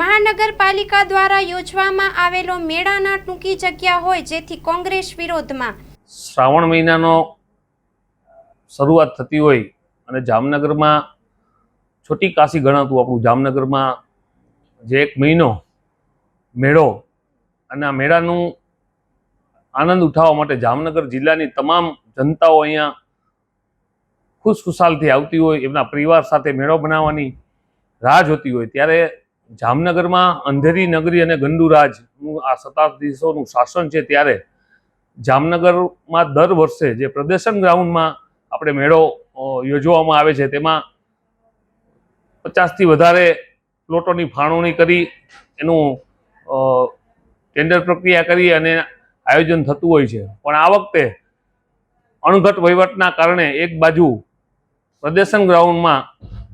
મહાનગરપાલિકા દ્વારા યોજવામાં આવેલો મેળાના ટૂંકી જગ્યા હોય જેથી કોંગ્રેસ વિરોધમાં. શ્રાવણ મહિનાનો શરૂઆત થતી હોય અને જામનગરમાં છોટી કાશી ગણાતું આપણું જામનગરમાં જે એક મહિનો મેળો અને આ મેળાનું આનંદ ઉઠાવવા માટે જામનગર જિલ્લાની તમામ જનતાઓ અહીંયા ખુશખુશાલથી આવતી હોય, એમના પરિવાર સાથે મેળો બનાવવાની રાહ જોતી હોય, ત્યારે જામનગરમાં અંધેરી નગરી અને ગંડુરાજનું આ શતાબ્દીસોનું શાસન છે ત્યારે જામનગરમાં દર વર્ષે જે પ્રદર્શન ગ્રાઉન્ડમાં આપણે મેળો યોજવામાં આવે છે, તેમાં પચાસથી વધારે પ્લોટોની ફાળવણી કરી, એનું ટેન્ડર પ્રક્રિયા કરી અને આયોજન થતું હોય છે. પણ આ વખતે અણઘટ વહીવટના કારણે એક બાજુ પ્રદર્શન ગ્રાઉન્ડમાં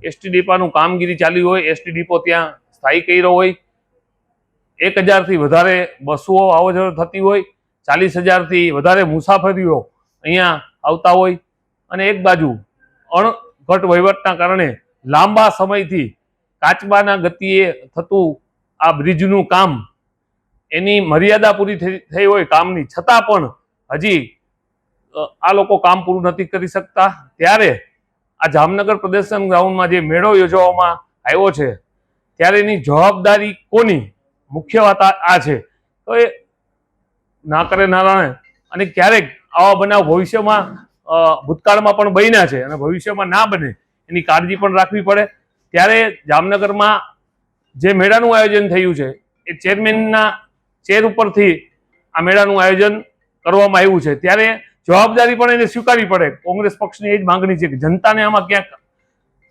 એસટી ડીપાનું કામગીરી ચાલી હોય, એસટી ડીપો ત્યાં સ્થાયી કર્યો હોય, એક હજારથી વધારે બસો આવજવર થતી હોય, ચાલીસ હજારથી વધારે મુસાફરીઓ અહીંયા આવતા હોય. અને એક બાજુ અણઘટ વહીવટના કારણે લાંબા સમયથી કાચબાના ગતિએ થતું આ બ્રિજનું કામ, એની મર્યાદા પૂરી થઈ હોય કામની. છતાં પણ હજી આ લોકો કામ પૂરું નથી કરી શકતા. ત્યારે આ જામનગર પ્રદર્શન ગ્રાઉન્ડમાં જે મેળો યોજવામાં આવ્યો છે ત્યારે એની જવાબદારી કોની? મુખ્ય વાત આ છે. તો એ ના કરે નારાયણ અને ક્યારેક આવા બનાવ ભવિષ્યમાં ભૂતકાળમાં પણ બન્યા છે અને ભવિષ્યમાં ના બને, એની કાળજી પણ રાખવી પડે. ત્યારે જામનગરમાં જે મેળાનું આયોજન થયું છે, એ ચેરમેનના ચેર ઉપરથી આ મેળાનું આયોજન કરવામાં આવ્યું છે. ત્યારે જવાબદારી પણ એને સ્વીકારવી પડે. કોંગ્રેસ પક્ષની એ જ માંગણી છે કે જનતાને આમાં ક્યાંક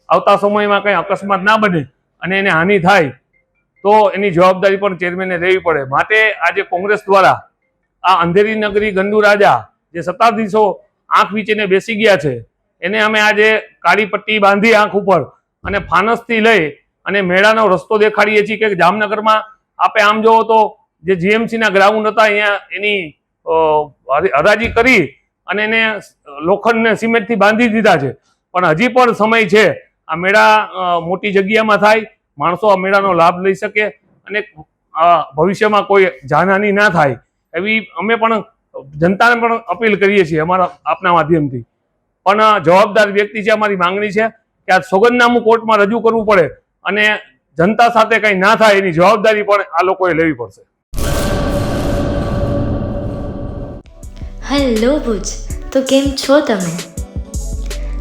આવતા સમયમાં કંઈ અકસ્માત ના બને. અને એને હાનિ થાય, તો એની જવાબદારી પણ ચેરમેને લેવી પડે. માટે આજે કોંગ્રેસ દ્વારા આ અંધેરી નગરી ગંડુ રાજા જે સત્તાધીશો આંખ વીચીને બેસી ગયા છે, એને અમે આજે કાળી પટ્ટી બાંધી આંખ ઉપર અને ફાનસથી લઈ અને મેળાનો રસ્તો દેખાડીએ છીએ કે જામનગરમાં આપે આમ જોવો તો જે જીએમસીના ગ્રાઉન્ડ હતા, અહીંયા એની હરાજી કરી અને એને લોખંડને સિમેન્ટથી બાંધી દીધા છે. પણ હજી પણ સમય છે આ મેળા મોટી જગ્યામાં થાય, માણસો આ મેળાનો લાભ લઈ શકે અને ભવિષ્યમાં કોઈ જાનહાની ના થાય એવી અમે પણ જનતાને પણ અપીલ કરીએ છીએ અમારા આપના માધ્યમથી. પણ જવાબદાર વ્યક્તિ છે અમારી માંગણી છે કે આ સોગંદનામું કોર્ટમાં રજૂ કરવું પડે અને જનતા સાથે કંઈ ના થાય એની જવાબદારી પણ આ લોકોએ લેવી પડશે. હેલો ભુજ, તો કેમ છો તમે?